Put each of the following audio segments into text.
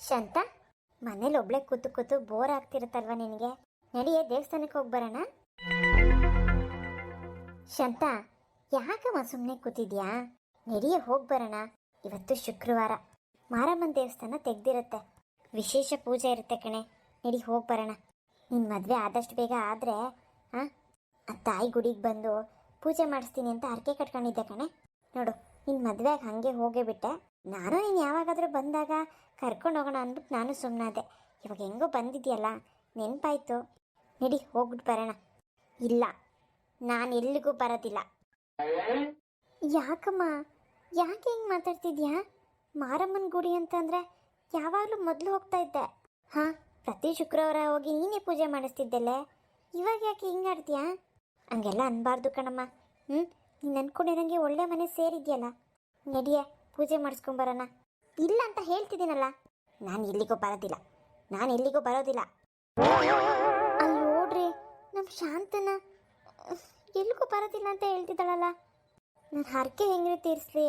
ಶಾಂತ, ಮನೇಲಿ ಒಬ್ಳೆ ಕೂತು ಕೂತು ಬೋರ್ ಆಗ್ತಿರುತ್ತಲ್ವ ನಿನಗೆ? ನಡಿಯೇ ದೇವಸ್ಥಾನಕ್ಕೆ ಹೋಗಿ ಬರೋಣ? ಶಾಂತ ಯಾಕಮ್ಮ ಸುಮ್ಮನೆ ಕೂತಿದ್ಯಾ? ನಡಿಯೇ ಹೋಗಿ ಬರೋಣ. ಇವತ್ತು ಶುಕ್ರವಾರ. ಮಾರಮ್ಮನ ದೇವಸ್ಥಾನ ತೆಗ್ದಿರುತ್ತೆ. ವಿಶೇಷ ಪೂಜೆ ಇರುತ್ತೆ ಕಣೆ. ನಡಿ ಹೋಗಿ ಬರೋಣ. ನಿನ್ನ ಮದುವೆ ಆದಷ್ಟು ಬೇಗ ಆದರೆ ಹಾಂ ಆ ತಾಯಿ ಗುಡಿಗೆ ಬಂದು ಪೂಜೆ ಮಾಡಿಸ್ತೀನಿ ಅಂತ ಹರಕೆ ಕಟ್ಕೊಂಡಿದ್ದೆ ಕಣೆ. ನೋಡು ನಿನ್ನ ಮದುವೆಗೆ ಹಾಗೆ ಹೋಗೇ ಬಿಟ್ಟೆ. ನಾನು ನೀನು ಯಾವಾಗಾದರೂ ಬಂದಾಗ ಕರ್ಕೊಂಡು ಹೋಗೋಣ ಅಂದ್ಬಿಟ್ಟು ನಾನು ಸುಮ್ಮನಾದೆ ಇವಾಗ ಹೆಂಗೋ ಬಂದಿದೆಯಲ್ಲ, ನೆನಪಾಯ್ತು. ನಡಿ ಹೋಗ್ಬಿಟ್ಟು ಬರೋಣ. ಇಲ್ಲ, ನಾನು ಎಲ್ಲಿಗೂ ಬರೋದಿಲ್ಲ. ಯಾಕಮ್ಮ? ಯಾಕೆ ಹಿಂಗೆ ಮಾತಾಡ್ತಿದ್ಯಾ? ಮಾರಮ್ಮನ ಗುಡಿ ಅಂತಂದರೆ ಯಾವಾಗಲೂ ಮೊದಲು ಹೋಗ್ತಾ ಇದ್ದೆ. ಹಾಂ, ಪ್ರತಿ ಶುಕ್ರವಾರ ಹೋಗಿ ನೀನೇ ಪೂಜೆ ಮಾಡಿಸ್ತಿದ್ದೆಲ್ಲೇ? ಇವಾಗ ಯಾಕೆ ಹಿಂಗೆ ಆಡ್ತೀಯಾ? ಹಂಗೆಲ್ಲ ಅನ್ಬಾರ್ದು ಕಣಮ್ಮ. ಹ್ಞೂ ನೀನು ಅಂದ್ಕೊಂಡಿರೋಂಗೆ ಒಳ್ಳೆ ಮನೆ ಸೇರಿದ್ಯಲ್ಲ. ನಡಿಯೇ ಪೂಜೆ ಮಾಡಿಸ್ಕೊಂಬರೋಣ ಇಲ್ಲ ಅಂತ ಹೇಳ್ತಿದ್ದೀನಲ್ಲ. ನಾನು ಎಲ್ಲಿಗೂ ಬರೋದಿಲ್ಲ. ನಾನು ಎಲ್ಲಿಗೂ ಬರೋದಿಲ್ಲ. ಅಲ್ಲಿ ನೋಡ್ರಿ ನಮ್ಮ ಶಾಂತನ. ಎಲ್ಲಿಗೂ ಬರೋದಿಲ್ಲ ಅಂತ ಹೇಳ್ತಿದ್ದಾಳಲ್ಲ. ನನ್ನ ಹರಕೆ ಹೆಂಗ್ರಿ ತೀರಿಸ್ಲಿ?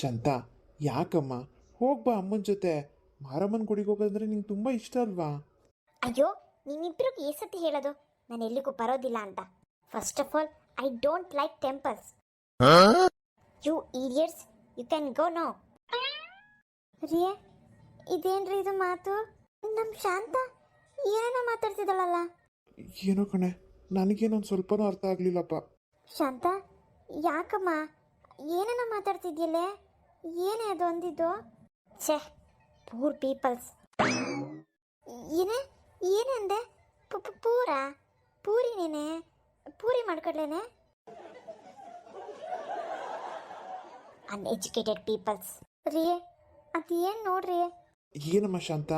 ಶಾಂತ ಯಾಕಮ್ಮ? ಹೋಗ್ಬಾ ಅಮ್ಮನ ಜೊತೆ. ಮಾರಮ್ಮನ ಗುಡಿಗೆ ಹೋಗೋದಂದ್ರೆ ನಿಂಗೆ ತುಂಬ ಇಷ್ಟ ಅಲ್ವಾ? ಅಯ್ಯೋ ನೀವಿಬ್ರು ಈ ಸತಿ ಹೇಳೋದು. ನಾನು ಎಲ್ಲಿಗೂ ಬರೋದಿಲ್ಲ ಅಂತ. First of all I don't like temples you idiots you can go no ರೀ ಇದೇನ್ರಿ ಇದು ಮಾತು? ನಮ್ ಶಾಂತ ಏನೇನೋ ಮಾತಾಡ್ತಿದ್ದಾಳಲ್ಲ? ಏನೋ ಕಣೆ ನನಗೇನೊಂದು ಸ್ವಲ್ಪನೂ ಅರ್ಥ ಆಗಲಿಲ್ಲಪ್ಪ. ಶಾಂತ ಯಾಕಮ್ಮ? ಏನೇನ ಮಾತಾಡ್ತಿದ್ಯಲ್ಲೇ? ಏನೇ ಅದು ಅಂದಿದ್ದು? ಛೇ ಪೂರ್ ಪೀಪಲ್ಸ್ ಏನೇ ಏನೇ ಅಂದೆ? ಪು- ಪು- ಪೂರ? ಪೂರಿ ನೀನೆ ಪೂರಿ ಮಾಡ್ಕೊಡ್ಲೇನೆ? ಅನ್ಎಜುಕೇಟೆಡ್ ಪೀಪಲ್ಸ್ ರೀ ಅದೇನು ನೋಡ್ರಿ? ಏನಮ್ಮ ಶಾಂತ?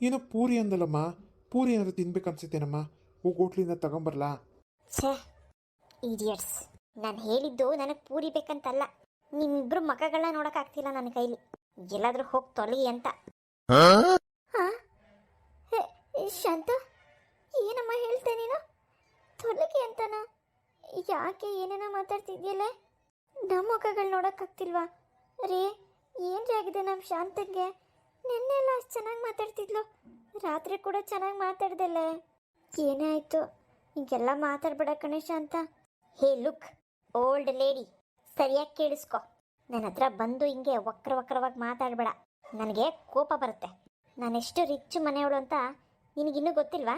ಏನೋ ಪೂರಿ ಅಂದಲಮ್ಮ ಪೂರಿ ಏನಾದ್ರು ತಿನ್ಬೇಕು ಅನ್ಸುತ್ತೇನಮ್ಮ? ಹೋಗಿ ಹೋಟ್ಲಿಂದ ತಗೊಂಬರ್ಲಾ? ಛೇ ಇಡಿಯಟ್ಸ್ ನಾನು ಹೇಳಿದ್ದು ನನಗೆ ಪೂರಿ ಬೇಕಂತಲ್ಲ. ನಿಮ್ಮಿಬ್ರು ಮಖಗಳನ್ನ ನೋಡೋಕ್ಕಾಗ್ತಿಲ್ಲ ನನ್ನ ಕೈಲಿ. ಎಲ್ಲಾದ್ರೂ ಹೋಗಿ ತೊಲಿ ಅಂತ. ಹಾ? ಹೇ, ಶಾಂತ ಏನಮ್ಮ ಹೇಳ್ತೆ ನೀನು ತೊಲಗಿ ಅಂತನ? ಯಾಕೆ ಏನೇನೋ ಮಾತಾಡ್ತಿದ್ಯಲ್ಲ? ನಮ್ಮ ಮುಖಗಳು ನೋಡೋಕ್ಕಾಗ್ತಿಲ್ವಾ ರೀ ಏನ್ರಿ ಆಗಿದೆ ನಮ್ಮ ಶಾಂತಂಗೆ? ನಿನ್ನೆ ಎಲ್ಲ ಅಷ್ಟು ಚೆನ್ನಾಗಿ ಮಾತಾಡ್ತಿದ್ಲು. ರಾತ್ರಿ ಕೂಡ ಚೆನ್ನಾಗಿ ಮಾತಾಡ್ದಲ್ಲೇ. ಏನೇ ಆಯಿತು? ಹಿಂಗೆಲ್ಲ ಮಾತಾಡ್ಬೇಡ ಕಣೇಶ ಅಂತ ಹೇ, ಲುಕ್, ಓಲ್ಡ್ ಲೇಡಿ, ಸರಿಯಾಗಿ ಕೇಳಿಸ್ಕೊ. ನನ್ನ ಹತ್ರ ಬಂದು ಹಿಂಗೆ ವಕ್ರ ವಕ್ರವಾಗಿ ಮಾತಾಡಬೇಡ. ನನಗೆ ಕೋಪ ಬರುತ್ತೆ. ನಾನೆಷ್ಟು ರಿಚ್ ಮನೆಯವಳು ಅಂತ ನಿನಗಿನ್ನೂ ಗೊತ್ತಿಲ್ವಾ?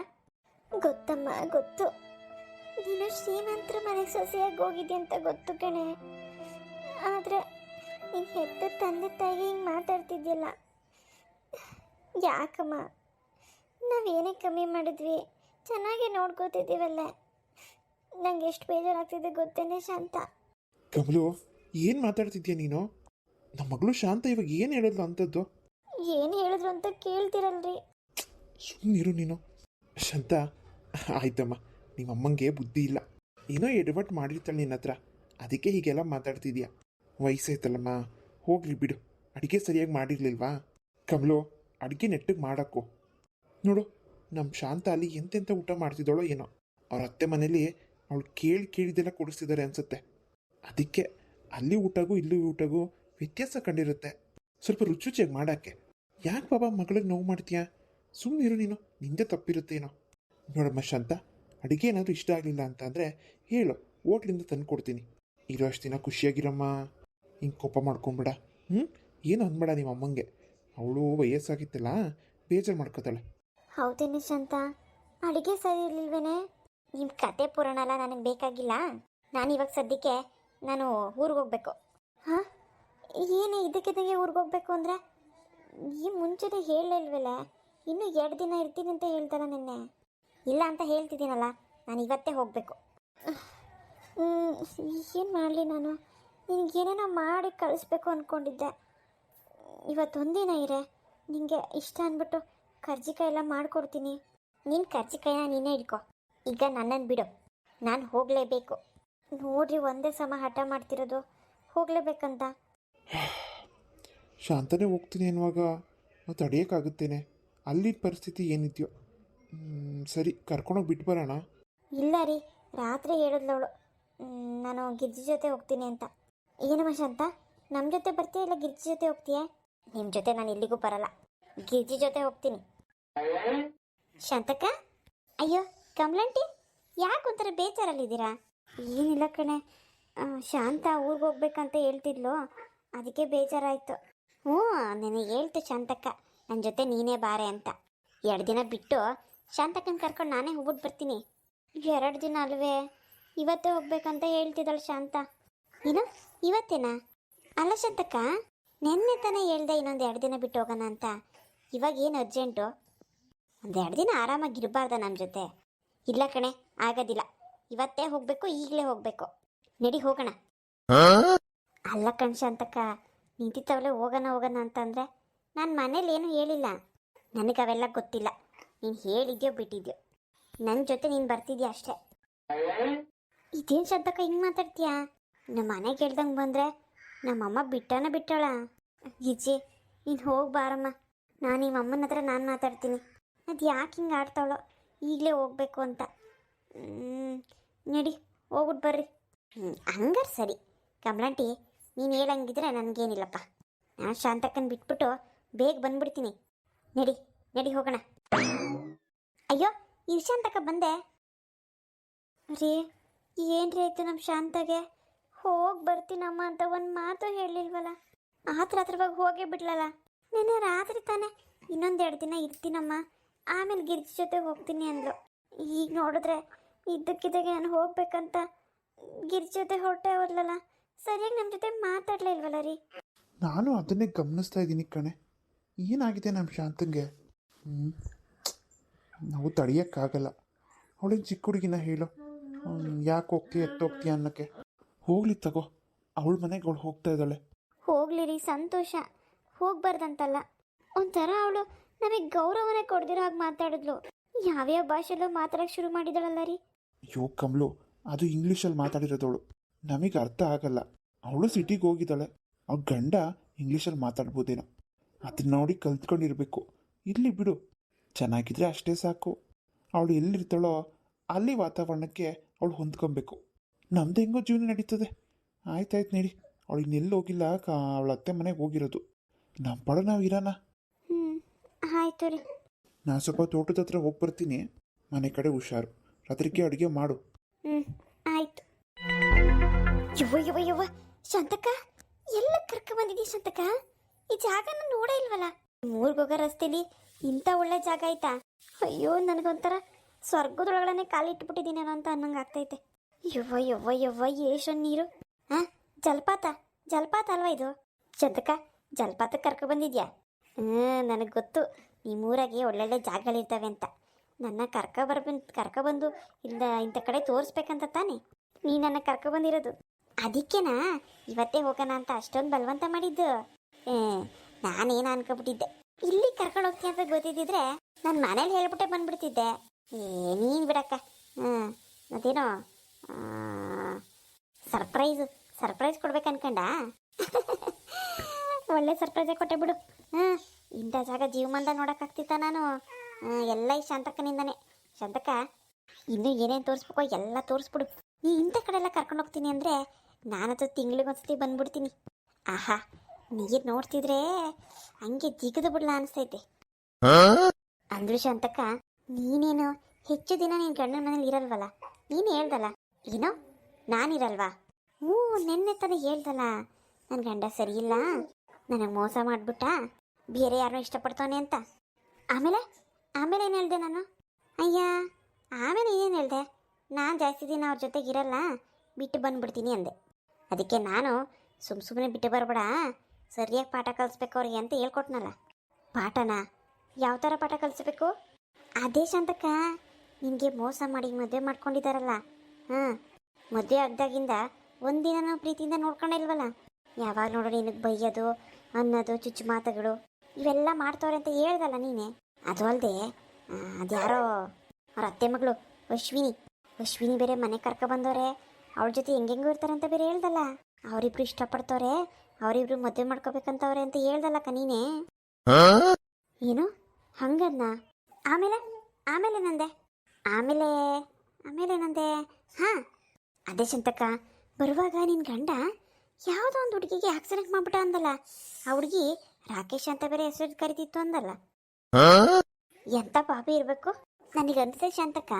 ಗೊತ್ತಮ್ಮ, ಗೊತ್ತು. ನೀನು ಶ್ರೀಮಂತರ ಮನೆಗೆ ಸೊಸೆಯಾಗಿ ಹೋಗಿದ್ದೆ ಅಂತ ಗೊತ್ತು ಕಣೆ. ಆದರೆ ನೀನು ಹೆತ್ತ ತಂದೆ ತಾಯಿ ಹಿಂಗೆ ಮಾತಾಡ್ತಿದ್ಯಲ್ಲ. ಯಾಕಮ್ಮ? ನಾವೇನೇ ಕಮ್ಮಿ ಮಾಡಿದ್ವಿ? ಚೆನ್ನಾಗಿ ನೋಡ್ಕೋತಿದ್ದೀವಲ್ಲ. ನಂಗೆ ಎಷ್ಟು ಬೇಜಾರಾಗ್ತಿದೆ ಗೊತ್ತೇನೆ ಶಾಂತ. ಕಮಲು ಏನು ಮಾತಾಡ್ತಿದ್ಯಾ ನೀನು? ನಮ್ಮ ಮಗಳು ಶಾಂತ ಇವಾಗ ಏನು ಹೇಳಿದ್ಲು ಅಂಥದ್ದು ಏನು ಹೇಳಿದ್ರು ಅಂತ ಕೇಳ್ತಿರಲ್ರಿ. ಸುಮ್ಮನಿರು ನೀನು. ಶಾಂತ ಆಯ್ತಮ್ಮ. ನಿಮ್ಮ ಅಮ್ಮಂಗೆ ಬುದ್ಧಿ ಇಲ್ಲ. ಏನೋ ಎಡವಟ್ ಮಾಡಿರ್ತಾಳೆ ನಿನ್ನ ಹತ್ರ ಅದಕ್ಕೆ ಹೀಗೆಲ್ಲ ಮಾತಾಡ್ತಿದ್ಯಾ? ವಯಸ್ಸಾಯ್ತಲ್ಲಮ್ಮ ಹೋಗ್ಲಿ ಬಿಡು. ಅಡುಗೆ ಸರಿಯಾಗಿ ಮಾಡಿರ್ಲಿಲ್ವಾ? ಕಮಲೋ, ಅಡುಗೆ ನೆಟ್ಟಿಗೆ ಮಾಡಕ್ಕು. ನೋಡು ನಮ್ಮ ಶಾಂತ ಅಲ್ಲಿ ಎಂತೆಂಥ ಊಟ ಮಾಡ್ತಿದ್ದಾಳೋ ಏನೋ. ಅವ್ರ ಅತ್ತೆ ಮನೇಲಿ ಅವಳು ಕೇಳಿ ಕೇಳಿದೆಲ್ಲ ಕೊಡಿಸ್ತಿದ್ದಾರೆ ಅನ್ಸುತ್ತೆ. ಅದಕ್ಕೆ ಅಲ್ಲಿ ಊಟಗೂ ಇಲ್ಲಿ ಊಟಗೂ ವ್ಯತ್ಯಾಸ ಕಂಡಿರುತ್ತೆ. ಸ್ವಲ್ಪ ರುಚಿ ರುಚಿಯಾಗಿ ಮಾಡೋಕ್ಕೆ. ಯಾಕೆ ಬಾಬಾ ಮಗಳಿಗೆ ನೋವು ಮಾಡ್ತೀಯಾ? ಸುಮ್ಮನಿರು ನೀನು. ನಿಂದೆ ತಪ್ಪಿರುತ್ತೇನೋ. ನೋಡಮ್ಮ ಶಾಂತ, ಅಡುಗೆ ಏನಾದರೂ ಇಷ್ಟ ಆಗಲಿಲ್ಲ ಅಂತ ಅಂದರೆ ಹೇಳು. ಹೋಟ್ಲಿಂದ ತಂದು ಕೊಡ್ತೀನಿ ಇರೋ ಅಷ್ಟು ದಿನ ಖುಷಿಯಾಗಿರಮ್ಮ. ಹಿಂಗೆ ಕೋಪ ಮಾಡ್ಕೊಂಬಿಡ. ಹ್ಞೂ ಏನು ಅಂದ್ಬೇಡ ನಿಮ್ಮ ಅಮ್ಮಂಗೆ. ಅವಳು ವಯಸ್ಸಾಗಿತ್ತಲ್ಲ, ಬೇಜಾರು ಮಾಡ್ಕೋತಾಳೆ. ಹೌದೇನೆ ಶಾಂತ ಅಡುಗೆ ಸರಿ ಇರ್ಲಿಲ್ವೇನೆ ನಿಮ್ಮ ಕತೆ ಪುರಾಣ ಎಲ್ಲ ನನಗೆ ಬೇಕಾಗಿಲ್ಲ. ನಾನು ಇವಾಗ ಸದ್ಯಕ್ಕೆ ನಾನು ಊರಿಗೆ ಹೋಗ್ಬೇಕು. ಹಾಂ? ಏನು ಇದಕ್ಕಿದ್ದಂಗೆ ಊರಿಗೆ ಹೋಗ್ಬೇಕು ಅಂದರೆ? ಈ ಮುಂಚೆನೇ ಹೇಳಲಿಲ್ವಲ್ಲ? ಇನ್ನೂ ಎರಡು ದಿನ ಇರ್ತೀನಿ ಅಂತ ಹೇಳ್ತಾರ ನಿನ್ನೆ? ಇಲ್ಲ ಅಂತ ಹೇಳ್ತಿದ್ದೀನಲ್ಲ, ನಾನು ಇವತ್ತೇ ಹೋಗಬೇಕು. ಏನು ಮಾಡಲಿ ನಾನು? ನಿನಗೇನೇನೋ ಮಾಡಿ ಕಳಿಸ್ಬೇಕು ಅಂದ್ಕೊಂಡಿದ್ದೆ ಇವತ್ತೊಂದಿನ ಇರೆ ನಿನಗೆ ಇಷ್ಟ ಅಂದ್ಬಿಟ್ಟು ಕರ್ಜಿಕಾಯಿ ಎಲ್ಲ ಮಾಡಿಕೊಡ್ತೀನಿ. ನಿನ್ನ ಕರ್ಜಿಕಾಯಿನ ನೀನೇ ಇಟ್ಕೊ ಈಗ ನನ್ನನ್ನು ಬಿಡು. ನಾನು ಹೋಗಲೇಬೇಕು. ನೋಡ್ರಿ ಒಂದೇ ಸಮ ಹಠ ಮಾಡ್ತಿರೋದು. ಹೋಗಲೇಬೇಕಂತ. ಶಾಂತನೇ ಹೋಗ್ತೀನಿ ಅನ್ನುವಾಗ ಮತ್ತು ತಡೆಯೋಕ್ಕಾಗುತ್ತೇನೆ ಅಲ್ಲಿನ ಪರಿಸ್ಥಿತಿ ಏನಿದೆಯೋ. ಸರಿ ಕರ್ಕೊಂಡೋಗಿ ಬಿಟ್ಟು ಬರೋಣ. ಇಲ್ಲ ರೀ ರಾತ್ರಿ ಹೇಳಿದ್ಲವಳು. ನಾನು ಗಿಜ್ಜಿ ಜೊತೆ ಹೋಗ್ತೀನಿ ಅಂತ. ಏನಮ್ಮ ಶಾಂತ ನಮ್ಮ ಜೊತೆ ಬರ್ತೀಯ ಇಲ್ಲ ಗಿರ್ಜಿ ಜೊತೆ ಹೋಗ್ತೀಯ? ನಿಮ್ಮ ಜೊತೆ ನಾನು ಇಲ್ಲಿಗೂ ಬರಲ್ಲ. ಗಿರ್ಜಿ ಜೊತೆ ಹೋಗ್ತೀನಿ. ಶಾಂತಕ್ಕ? ಅಯ್ಯೋ, ಕಮಲಂಟಿ, ಯಾಕೆ ಒಂಥರ ಬೇಜಾರಲ್ಲಿದ್ದೀರಾ? ಏನಿಲ್ಲ ಕಣೆ. ಶಾಂತ ಊರಿಗೆ ಹೋಗ್ಬೇಕಂತ ಹೇಳ್ತಿದ್ಲು. ಅದಕ್ಕೆ ಬೇಜಾರಾಯ್ತು. ಹ್ಞೂ ನನಗೆ ಹೇಳ್ತು ಶಾಂತಕ್ಕ. ನನ್ನ ಜೊತೆ ನೀನೇ ಬಾರೆ ಅಂತ. ಎರಡು ದಿನ ಬಿಟ್ಟು ಶಾಂತಕ್ಕನ ಕರ್ಕೊಂಡು ನಾನೇ ಹೋಗ್ಬಿಟ್ಟು ಬರ್ತೀನಿ. ಎರಡು ದಿನ ಅಲ್ವೇ? ಇವತ್ತೇ ಹೋಗ್ಬೇಕಂತ ಹೇಳ್ತಿದ್ದಾಳೆ ಶಾಂತ. ಏನು ಇವತ್ತೇನಾ? ಅಲ್ಲ ಶಂತಕ್ಕ ನೆನ್ನೆ ತಾನೇ ಹೇಳ್ದೆ ಇನ್ನೊಂದು ಎರಡು ದಿನ ಬಿಟ್ಟು ಹೋಗೋಣ ಅಂತ. ಇವಾಗ ಏನು ಅರ್ಜೆಂಟು ಒಂದು ಎರಡು ದಿನ ಆರಾಮಾಗಿ ಇರಬಾರ್ದ ನಮ್ಮ ಜೊತೆ. ಇಲ್ಲ ಕಣೆ ಆಗೋದಿಲ್ಲ. ಇವತ್ತೇ ಹೋಗಬೇಕು ಈಗಲೇ ಹೋಗಬೇಕು. ನಡಿ ಹೋಗೋಣ. ಅಲ್ಲ ಕಣ್ ಶಾಂತಕ್ಕ ನಿಂತಿತ್ತವಳೆ ಹೋಗೋಣ ಹೋಗೋಣ ಅಂತಂದರೆ ನಾನು ಮನೇಲಿ ಏನು ಹೇಳಿಲ್ಲ. ನನಗೆ ಅವೆಲ್ಲ ಗೊತ್ತಿಲ್ಲ. ನೀನು ಹೇಳಿದ್ಯೋ ಬಿಟ್ಟಿದ್ಯೋ. ನನ್ನ ಜೊತೆ ನೀನು ಬರ್ತಿದ್ಯಾ ಅಷ್ಟೇ. ಇದೇನು ಶಾಂತಕ್ಕ ಹಿಂಗೆ ಮಾತಾಡ್ತೀಯಾ? ನಮ್ಮ ಮನೆ ಹೇಳ್ದಂಗೆ ಬಂದರೆ ನಮ್ಮಮ್ಮ ಬಿಟ್ಟಾನ ಬಿಟ್ಟಾಳ. ಗಿಜ್ಜಿ ನೀನು ಹೋಗಿ ಬಾರಮ್ಮ. ನಾನು ನಿಮ್ಮ ಅಮ್ಮನ ಹತ್ರ ನಾನು ಮಾತಾಡ್ತೀನಿ. ಅದು ಯಾಕೆ ಹಿಂಗೆ ಆಡ್ತಾಳೋ ಈಗಲೇ ಹೋಗ್ಬೇಕು ಅಂತ. ನಡಿ ಹೋಗ್ಬಿಟ್ಟು ಬರ್ರಿ. ಹಂಗಾರೆ ಸರಿ. ಕಮಲಾಂಟಿ, ನೀನು ಹೇಳಂಗಿದ್ರೆ ನನಗೇನಿಲ್ಲಪ್ಪ. ನಾನು ಶಾಂತಕ್ಕನ ಬಿಟ್ಬಿಟ್ಟು ಬೇಗ ಬಂದ್ಬಿಡ್ತೀನಿ. ನಡಿ ನಡಿ ಹೋಗೋಣ. ಅಯ್ಯೋ, ಈ ಶಾಂತಕ್ಕ ಬಂದೆ. ರೀ ಏನ್ರಿ ಆಯ್ತು ನಮ್ಮ ಶಾಂತಗೆ? ಹೋಗಿ ಬರ್ತೀನಮ್ಮ ಅಂತ ಒಂದು ಮಾತು ಹೇಳಿಲ್ವಲ್ಲ? ಆತ್ರ ಹತ್ರವಾಗಿ ಹೋಗೇ ಬಿಡ್ಲಲ್ಲ? ನೆನ್ನೆ ರಾತ್ರಿ ತಾನೆ ಇನ್ನೊಂದೆರಡು ದಿನ ಇರ್ತೀನಮ್ಮ. ಆಮೇಲೆ ಗಿರ್ಜಿ ಜೊತೆ ಹೋಗ್ತೀನಿ ಅಂದ್ಲು. ಈಗ ನೋಡಿದ್ರೆ ಇದ್ದಕ್ಕಿದ್ದಾಗ ನಾನು ಹೋಗ್ಬೇಕಂತ ಗಿರ್ಜಿ ಜೊತೆ ಹೊರಟೆ ಹೋದ್ಲಲ್ಲ? ಸರಿಯಾಗಿ ನಮ್ಮ ಜೊತೆ ಮಾತಾಡ್ಲೇ ಇಲ್ವಲ್ಲ ರೀ? ನಾನು ಅದನ್ನೇ ಗಮನಿಸ್ತಾ ಇದ್ದೀನಿ ಕಣೆ. ಏನಾಗಿದೆ ನಮ್ಮ ಶಾಂತಂಗೆ ನಾವು ತಡೆಯೋಕ್ಕಾಗಲ್ಲ. ಅವಳಿಗೆ ಚಿಕ್ಕ ಹುಡುಗಿನ ಹೇಳು. ಯಾಕೆ ಹೋಗ್ತೀಯ ಎತ್ತೋಗ್ತೀಯ ಅನ್ನೋಕ್ಕೆ. ಹೋಗ್ಲಿ ತಗೋ ಅವಳ ಮನೆಗೆ ಅವಳು ಹೋಗ್ತಾ ಇದ್ದಾಳೆ. ಹೋಗ್ಲಿ ರೀ ಸಂತೋಷ. ಹೋಗ್ಬಾರ್ದಂತಲ್ಲ. ಒಂಥರ ಅವಳು ನಮಗೆ ಗೌರವನೇ ಕೊಡ್ದಿರೋ ಹಾಗೆ ಮಾತಾಡಿದ್ಲು. ಯಾವ್ಯಾವ ಭಾಷೆಲ್ಲೂ ಮಾತಾಡಕ್ಕೆ ಶುರು ಮಾಡಿದಳಲ್ಲ ರೀ. ಅಯ್ಯೋ ಕಮ್ಲು ಅದು ಇಂಗ್ಲೀಷಲ್ಲಿ ಮಾತಾಡಿರೋದವಳು. ನಮಗೆ ಅರ್ಥ ಆಗಲ್ಲ. ಅವಳು ಸಿಟಿಗೆ ಹೋಗಿದ್ದಾಳೆ. ಅವ್ಳ ಗಂಡ ಇಂಗ್ಲೀಷಲ್ಲಿ ಮಾತಾಡ್ಬೋದೇನೋ. ಅದನ್ನ ನೋಡಿ ಕಲ್ತ್ಕೊಂಡಿರ್ಬೇಕು. ಇಲ್ಲಿ ಬಿಡು. ಚೆನ್ನಾಗಿದ್ರೆ ಅಷ್ಟೇ ಸಾಕು. ಅವಳು ಎಲ್ಲಿರ್ತಾಳೋ ಅಲ್ಲಿ ವಾತಾವರಣಕ್ಕೆ ಅವಳು ಹೊಂದ್ಕೊಬೇಕು. ನಮ್ದು ಹೆಂಗೋ ಜೀವನ ನಡೀತದೆ. ಆಯ್ತಾಯ್ತು ನಡಿ. ಅವಳು ಇನ್ನೆಲ್ಲಿ ಹೋಗಿಲ್ಲ ಕಾ ಅವಳ ಅತ್ತೆ ಮನೆಗೆ ಹೋಗಿರೋದು. ನಮ್ಮ ಪಡ ನಾವು ಇರೋಣ ಹ್ಞೂ ಆಯ್ತು ರೀ. ನಾನು ಸ್ವಲ್ಪ ತೋಟದ ಹತ್ರ ಹೋಗಿ ಬರ್ತೀನಿ. ಮನೆ ಕಡೆ ಹುಷಾರು. ರಾತ್ರಿಗೆ ಅಡುಗೆ ಮಾಡು. ಹ್ಞೂ ಆಯ್ತು. ಯುವ ಯುವ ಯುವ ಶಾಂತಕ್ಕ ಎಲ್ಲ ಕರ್ಕ ಬಂದಿದ್ದೀ ಶಾಂತಕ್ಕ? ಈ ಜಾಗನ ನೋಡೇ ಇಲ್ವಲ್ಲ? ಊರಿಗೆ ಹೋಗೋ ರಸ್ತೆಲಿ ಇಂಥ ಒಳ್ಳೆ ಜಾಗ ಆಯ್ತಾ ಅಯ್ಯೋ ನನಗೊಂಥರ ಸ್ವರ್ಗದೊಳಗಡೆ ಕಾಲಿಟ್ಬಿಟ್ಟಿದ್ದೀನೇನೋ ಅಂತ ಅನ್ನಂಗೆ ಆಗ್ತೈತೆ. ಯವ್ವ ಯವ್ವ ಯವ್ವ ಏಷನ್ ನೀರು. ಹಾ ಜಲಪಾತ ಜಲಪಾತ ಅಲ್ವಾ ಇದು? ಚಂದಕ ಜಲಪಾತ ಕರ್ಕೊ ಬಂದಿದ್ಯಾ? ಹ್ಞೂ ನನಗೆ ಗೊತ್ತು. ನಿಮ್ಮೂರಾಗೆ ಒಳ್ಳೊಳ್ಳೆ ಜಾಗಗಳಿರ್ತವೆ ಅಂತ. ನನ್ನ ಕರ್ಕ ಬರ್ಬಂದು ಕರ್ಕ ಬಂದು ಇಲ್ಲ ಇಂಥ ಕಡೆ ತೋರಿಸ್ಬೇಕಂತ ತಾನೆ. ನೀ ನನ್ನ ಕರ್ಕ ಬಂದಿರೋದು. ಅದಕ್ಕೆನಾ? ಇವತ್ತೇ ಹೋಗೋಣ ಅಂತ ಅಷ್ಟೊಂದು ಬಲವಂತ ಮಾಡಿದ್ದು. ಏ ನಾನೇನು ಅನ್ಕೊಬಿಟ್ಟಿದ್ದೆ. ಇಲ್ಲಿ ಕರ್ಕೊಂಡು ಹೋಗ್ತೀನಿ ಅಂತ ಗೊತ್ತಿದ್ದಿದ್ರೆ ನಾನು ಮನೇಲಿ ಹೇಳ್ಬಿಟ್ಟೆ ಬಂದ್ಬಿಡ್ತಿದ್ದೆ. ಏ, ನೀನು ಬಿಡಕ್ಕ. ಹ್ಞೂ ಮತ್ತೇನೋ? ಸರ್ಪ್ರೈಸು, ಸರ್ಪ್ರೈಸ್ ಕೊಡ್ಬೇಕು ಅನ್ಕಂಡ. ಒಳ್ಳೆ ಸರ್ಪ್ರೈಸೇ ಕೊಟ್ಟೆ ಬಿಡು. ಹಾಂ ಇಂಥ ಜಾಗ ಜೀವಮಂದ ನೋಡೋಕ್ಕಾಗ್ತಿತ್ತ ನಾನು. ಎಲ್ಲ ಈ ಶಾಂತಕ್ಕನಿಂದನೇ. ಶಾಂತಕ್ಕ, ಇನ್ನೂ ಏನೇನು ತೋರಿಸ್ಬೇಕೋ ಎಲ್ಲ ತೋರಿಸ್ಬಿಡು. ನೀ ಇಂಥ ಕಡೆ ಕರ್ಕೊಂಡು ಹೋಗ್ತೀನಿ ಅಂದರೆ ನಾನಂತೂ ತಿಂಗಳಿಗೊಂದ್ಸತಿ ಬಂದ್ಬಿಡ್ತೀನಿ. ಆಹಾ, ನೀರು ನೋಡ್ತಿದ್ರೆ ಹಂಗೆ ಜಿಗದು ಬಿಡ್ಲಾ ಅನಿಸ್ತೈತೆ. ಅಂದ್ರು ಶಾಂತಕ್ಕ, ನೀನೇನು ಹೆಚ್ಚು ದಿನ ನೀನು ಗಂಡನ ಮನೇಲಿ ಇರಲ್ವಲ್ಲ? ನೀನು ಹೇಳ್ದಲ್ಲ. ಏನೋ? ನಾನಿರಲ್ವಾ? ಹ್ಞೂ, ನೆನ್ನೆ ತಾನೇ ಹೇಳ್ದಲ್ಲ. ನನ್ನ ಗಂಡ ಸರಿ ಇಲ್ಲ. ನನಗೆ ಮೋಸ ಮಾಡಿಬಿಟ್ಟ. ಬೇರೆ ಯಾರನ್ನೂ ಇಷ್ಟಪಡ್ತಾನೆ ಅಂತ. ಆಮೇಲೆ? ಆಮೇಲೆ ಏನು ಹೇಳ್ದೆ ನಾನು? ಅಯ್ಯ, ಆಮೇಲೆ ಏನು ಹೇಳ್ದೆ? ನಾನು ಜಾಸ್ತಿ ದಿನ ಅವ್ರ ಜೊತೆಗೆ ಇರಲ್ಲ. ಬಿಟ್ಟು ಬಂದ್ಬಿಡ್ತೀನಿ ಅಂದೆ. ಅದಕ್ಕೆ ನಾನು ಸುಮ್ಮ ಸುಮ್ಮನೆ ಬಿಟ್ಟು ಬರಬೇಡ. ಸರಿಯಾಗಿ ಪಾಠ ಕಲಿಸ್ಬೇಕು ಅವ್ರಿಗೆ ಅಂತ ಹೇಳ್ಕೊಟ್ನಲ್ಲ. ಪಾಠನ? ಯಾವ ಥರ ಪಾಠ ಕಲಿಸ್ಬೇಕು? ಆದೇಶ ಅಂತಕ್ಕ, ನಿನಗೆ ಮೋಸ ಮಾಡಿ ಮದುವೆ ಮಾಡ್ಕೊಂಡಿದ್ದಾರಲ್ಲ. ಹಾಂ ಮದುವೆ ಆಗ್ದಾಗಿಂದ ಒಂದಿನ ಪ್ರೀತಿಯಿಂದ ನೋಡ್ಕೊಂಡೇ ಇಲ್ವಲ್ಲ? ಯಾವಾಗ ನೋಡೋ ನಿನಗೆ ಬೈಯೋದು ಅನ್ನೋದು ಚುಚ್ಚು ಮಾತುಗಳು ಇವೆಲ್ಲ ಮಾಡ್ತವ್ರೆ ಅಂತ ಹೇಳ್ದಲ್ಲ ನೀನೆ? ಅದು ಅಲ್ಲದೆ ಅದ್ಯಾರೋ ಅವ್ರ ಅತ್ತೆ ಮಗಳು ಅಶ್ವಿನಿ. ಅಶ್ವಿನಿ ಬೇರೆ ಮನೆ ಕರ್ಕ ಬಂದವ್ರೆ. ಅವ್ರ ಜೊತೆ ಹೆಂಗೆಂಗೂ ಇರ್ತಾರೆ ಅಂತ ಬೇರೆ ಹೇಳ್ದಲ್ಲ? ಅವರಿಬ್ರು ಇಷ್ಟಪಡ್ತವ್ರೆ ಅವರಿಬ್ರು ಮದುವೆ ಮಾಡ್ಕೋಬೇಕಂತವ್ರೆ ಅಂತ ಹೇಳ್ದಲ್ಲಕ್ಕ ನೀನೆ? ಏನು? ಹಂಗದ್ನ? ಆಮೇಲೆ? ಆಮೇಲೆ ನಂದೆ? ಆಮೇಲೆ ಆಮೇಲೆ ನಂದೆ? ಹಾ, ಅದೇ ಚಂತಕ್ಕ ಬರುವಾಗ ನಿನ್ನ ಗಂಡ ಯಾವುದೋ ಒಂದು ಹುಡುಗಿಗೆ ಆಕ್ಸಿಡೆಂಟ್ ಮಾಡ್ಬಿಟ್ಟ ಅಂದಲ್ಲ, ಆ ಹುಡುಗಿ ರಾಕೇಶ್ ಅಂತ ಬೇರೆ ಹೆಸರು ಕರಿತಿತ್ತು ಅಂದಲ್ಲ. ಎಂತ ಪಾಪಿ ಇರಬೇಕು? ನನಗೆ ಅನ್ಸೆ ಶಾಂತಕ್ಕ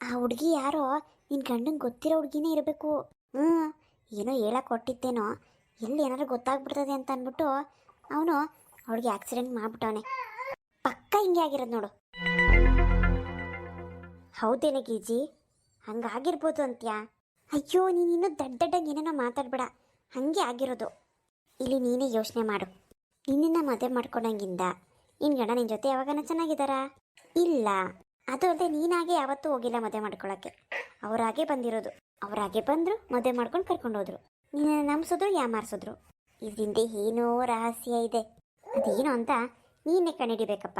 ಆ ಹುಡುಗಿ ಯಾರೋ ನಿನ್ನ ಗಂಡಂಗೆ ಗೊತ್ತಿರೋ ಹುಡುಗಿನೇ ಇರಬೇಕು. ಹ್ಞೂ ಏನೋ ಹೇಳಕ್ಕೆ ಕೊಟ್ಟಿದ್ದೇನೋ ಎಲ್ಲಿ ಏನಾದ್ರು ಗೊತ್ತಾಗ್ಬಿಡ್ತದೆ ಅಂತ ಅಂದ್ಬಿಟ್ಟು ಅವನು ಅವಳಿಗೆ ಆಕ್ಸಿಡೆಂಟ್ ಮಾಡ್ಬಿಟ್ಟವನೆ. ಪಕ್ಕ ಹಿಂಗೆ ಆಗಿರೋದು ನೋಡು. ಹೌದೇನೆ ಗೀಜಿ? ಹಂಗಾಗಿರ್ಬೋದು ಅಂತ್ಯಾ? ಅಯ್ಯೋ, ನೀನು ಇನ್ನೂ ದಡ್ಡ ದಡ್ಡಂಗೆ ಏನೇನೋ ಮಾತಾಡ್ಬೇಡ. ಹಂಗೆ ಆಗಿರೋದು. ಇಲ್ಲಿ ನೀನೇ ಯೋಚನೆ ಮಾಡು. ನಿನ್ನನ್ನು ಮದುವೆ ಮಾಡ್ಕೊಂಡಂಗಿಂದ. ನಿನ್ನ ಗಂಡ ನಿನ್ನ ಜೊತೆ ಯಾವಾಗನ ಚೆನ್ನಾಗಿದ್ದಾರಾ? ಇಲ್ಲ. ಅದು ಅಲ್ಲದೆ ನೀನಾಗೆ ಯಾವತ್ತೂ ಹೋಗಿಲ್ಲ ಮದುವೆ ಮಾಡ್ಕೊಳ್ಳೋಕ್ಕೆ ಅವರಾಗೆ ಬಂದಿರೋದು. ಅವರಾಗೆ ಬಂದರು, ಮದುವೆ ಮಾಡ್ಕೊಂಡು ಕರ್ಕೊಂಡು ಹೋದ್ರು. ನಿನ್ನ ನಂಬಿಸಿದ್ರು ಯಾಮಾರಿಸಿದ್ರು ಇದರಿಂದ ಏನೋ ರಹಸ್ಯ ಇದೆ. ಅದೇನು ಅಂತ ನೀನೇ ಕಣ್ಣಿಡಿಬೇಕಪ್ಪ.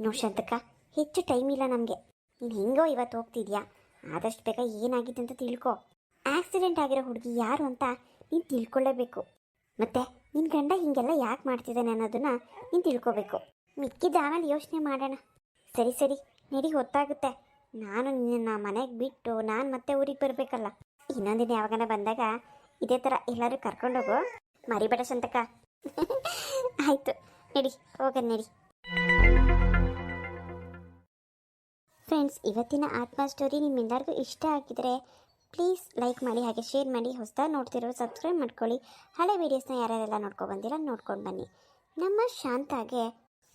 ನೋಡ್ ಶಾಂತಕ್ಕ ಹೆಚ್ಚು ಟೈಮ್ ಇಲ್ಲ ನಮಗೆ. ನೀನು ಹೆಂಗೋ ಇವತ್ತು ಹೋಗ್ತಿದ್ಯಾ? ಆದಷ್ಟು ಬೇಗ ಏನಾಗಿದೆ ಅಂತ ತಿಳ್ಕೊ. ಆಕ್ಸಿಡೆಂಟ್ ಆಗಿರೋ ಹುಡುಗಿ ಯಾರು ಅಂತ ನೀನು ತಿಳ್ಕೊಳ್ಳೇಬೇಕು ಮತ್ತೆ ನಿನ್ನ ಗಂಡ ಹೀಗೆಲ್ಲ ಯಾಕೆ ಮಾಡ್ತಿದ್ದಾನೆ ಅನ್ನೋದನ್ನ ನೀನು ತಿಳ್ಕೊಬೇಕು. ಮಿಕ್ಕಿದ ಆಮೇಲೆ ಯೋಚನೆ ಮಾಡೋಣ. ಸರಿ ಸರಿ, ನಡಿ, ಹೊತ್ತಾಗುತ್ತೆ. ನಾನು ನಿನ್ನ ಮನೆಗೆ ಬಿಟ್ಟು ನಾನು ಮತ್ತೆ ಊರಿಗೆ ಬರಬೇಕಲ್ಲ. ಇನ್ನೊಂದಿನ ಯಾವಾಗನ ಬಂದಾಗ ಇದೇ ಥರ ಎಲ್ಲರೂ ಕರ್ಕೊಂಡೋಗು. ಮರಿಬೇಡ ಸಂತಕ ಆಯಿತು, ನಡಿ ಹೋಗೋಣ ನಡಿ. ಫ್ರೆಂಡ್ಸ್ ಇವತ್ತಿನ ಆತ್ಮ ಸ್ಟೋರಿ ನಿಮ್ಮೆಲ್ಲರಿಗೂ ಇಷ್ಟ ಆಗಿದ್ರೆ ಪ್ಲೀಸ್ ಲೈಕ್ ಮಾಡಿ ಹಾಗೆ ಶೇರ್ ಮಾಡಿ ಹೊಸದಾಗಿ ನೋಡ್ತಿರೋ ಸಬ್ಸ್ಕ್ರೈಬ್ ಮಾಡ್ಕೊಳ್ಳಿ. ಹಳೆ ವೀಡಿಯೋಸ್ನ ಯಾರ್ಯಾರೆಲ್ಲ ನೋಡ್ಕೊಂಡು ಬಂದಿರ ನೋಡ್ಕೊಂಡು ಬನ್ನಿ. ನಮ್ಮ ಶಾಂತಾಗೆ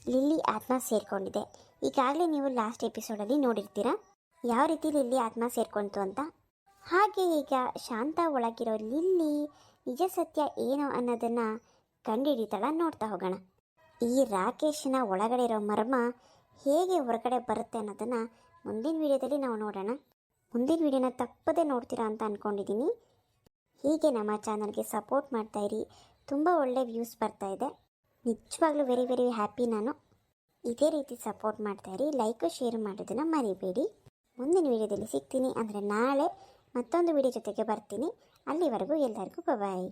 ಲಿಲ್ಲಿ ಆತ್ಮ ಸೇರಿಕೊಂಡಿದೆ. ಈಗಾಗಲೇ ನೀವು ಲಾಸ್ಟ್ ಎಪಿಸೋಡಲ್ಲಿ ನೋಡಿರ್ತೀರಾ? ಯಾವ ರೀತಿ ಲಿಲ್ಲಿ ಆತ್ಮ ಸೇರಿಕೊಂತು ಅಂತ? ಹಾಗೆ ಈಗ ಶಾಂತ ಒಳಗಿರೋ ಲಿಲ್ಲಿ ನಿಜ ಸತ್ಯ ಏನು ಅನ್ನೋದನ್ನು ಕಂಡುಹಿಡಿತಾಳ ನೋಡ್ತಾ ಹೋಗೋಣ. ಈ ರಾಕೇಶನ ಒಳಗಡೆ ಇರೋ ಮರ್ಮ ಹೇಗೆ ಹೊರಗಡೆ ಬರುತ್ತೆ ಅನ್ನೋದನ್ನು ಮುಂದಿನ ವಿಡಿಯೋದಲ್ಲಿ ನಾವು ನೋಡೋಣ. ಮುಂದಿನ ವಿಡಿಯೋನ ತಪ್ಪದೇ ನೋಡ್ತೀರಾ ಅಂತ ಅಂದ್ಕೊಂಡಿದ್ದೀನಿ ಹೀಗೆ ನಮ್ಮ ಚಾನಲ್ಗೆ ಸಪೋರ್ಟ್ ಮಾಡ್ತಾ ಇರಿ. ತುಂಬ ಒಳ್ಳೆ ವ್ಯೂಸ್ ಬರ್ತಾ ಇದೆ. ನಿಜವಾಗ್ಲೂ ವೆರಿ ವೆರಿ ಹ್ಯಾಪಿ ನಾನು. ಇದೇ ರೀತಿ ಸಪೋರ್ಟ್ ಮಾಡ್ತಾ ಇರಿ. ಲೈಕು ಶೇರ್ ಮಾಡೋದನ್ನು ಮರಿಬೇಡಿ. ಮುಂದಿನ ವಿಡಿಯೋದಲ್ಲಿ ಸಿಗ್ತೀನಿ ಅಂದರೆ ನಾಳೆ ಮತ್ತೊಂದು ವಿಡಿಯೋ ಜೊತೆಗೆ ಬರ್ತೀನಿ. ಅಲ್ಲಿವರೆಗೂ ಎಲ್ಲರಿಗೂ ಬಾಯ್